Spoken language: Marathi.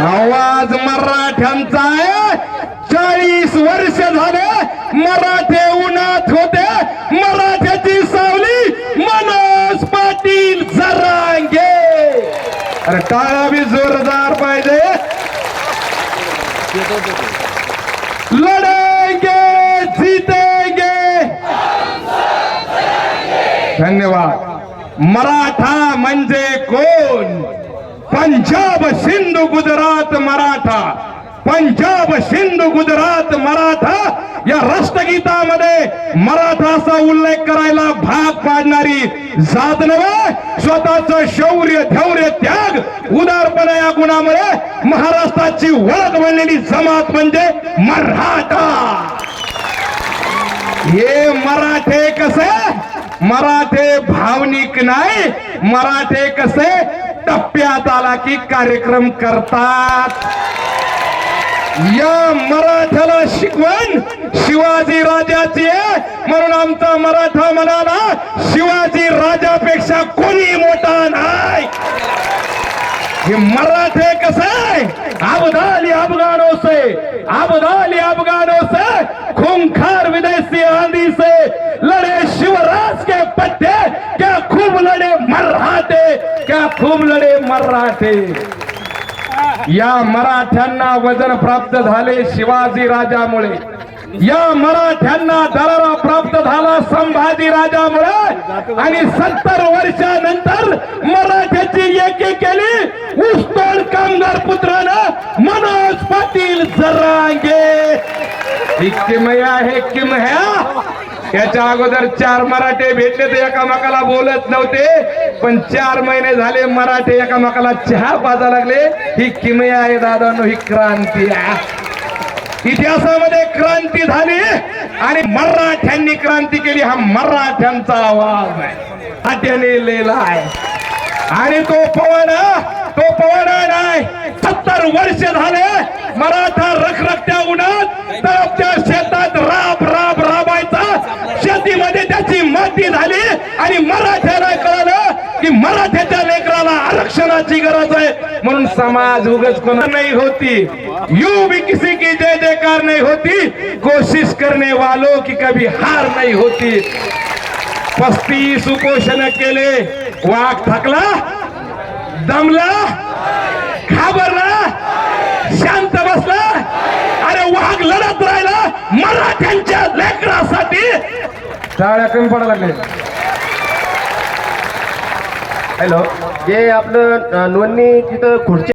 आवाज मराठ्यांचा आहे. चाळीस वर्ष झाले मराठे उन्हात होते. मराठ्याची सावली मनोज पाटील सरांगे अरे टाळावी जोरदार पाहिजे. लढेंगे जीतेंगे. धन्यवाद. मराठा म्हणजे कोण? पंजाब सिंधू गुजरात मराठा। पंजाब सिंधू गुजरात मराठा। या राष्ट्रगीतामध्ये मराठाचा उल्लेख करायला भाग पाडणारी जात नव्हे स्वतःच शौर्य धैर्य त्याग उदारपणा या गुणामुळे महाराष्ट्राची ओळख बनलेली जमात म्हणजे मराठा. हे मराठे कसे? मराठे भावनिक नाही. मराठे कसे? टप्प्यात आला की कार्यक्रम करतात. या मराठ्याला शिकवण शिवाजी राजाची. आहे म्हणून आमचा मराठा म्हणाला शिवाजी राजापेक्षा कोणी मोठा नाही. हे मराठे कसे अबदाली अफगानों से अबदाली अफगानों से खूंखार विदेशी आंधी से क्या लड़े मराठे. या मराठ्यांना वजन प्राप्त झाले शिवाजी राजामुळे. या मराठ्यांना दरारा प्राप्त झाला संभाजी राजामुळे. आणि सत्तर वर्षानंतर मराठ्याची एकी केली ऊसतोड कामगार पुत्रानं मनोज पाटील जरांगे. ही किमया हे किमया. याच्या अगोदर चार मराठे भेटले तर एकामेकाला बोलत नव्हते. पण चार महिने झाले मराठे एकामेकाला चहा पाजा लागले. ही किमया आहे दादानो ही क्रांती आहे. इतिहासामध्ये क्रांती झाली आणि मराठ्यांनी क्रांती केली. हा मराठ्यांचा आवाज आहे. मराठ्याने लिहिला आहे. आणि तो पवन तो पवन नाही. सत्तर वर्ष झाले मराठा रखरखत्या उन्हात तळपच्या मराठ्याला कळालं की मराठ्याच्या लेकराला आरक्षणाची गरज आहे. म्हणून समाज उगच कोणा नाही होती. यू भी किसी की जय जयकार नाही होती. कोशिश करने वालों की कभी हार नाही होती. पस्तीस उपोषण केले. वाघ थकला. दमला. घाबरला. शांत बसला. अरे वाघ लढत राहिला. मराठ्यांच्या लेकरासाठी. टाळ्या कमी पडायला लागले हॅलो. जे आपलं नोंदणी तिथं खुर्ची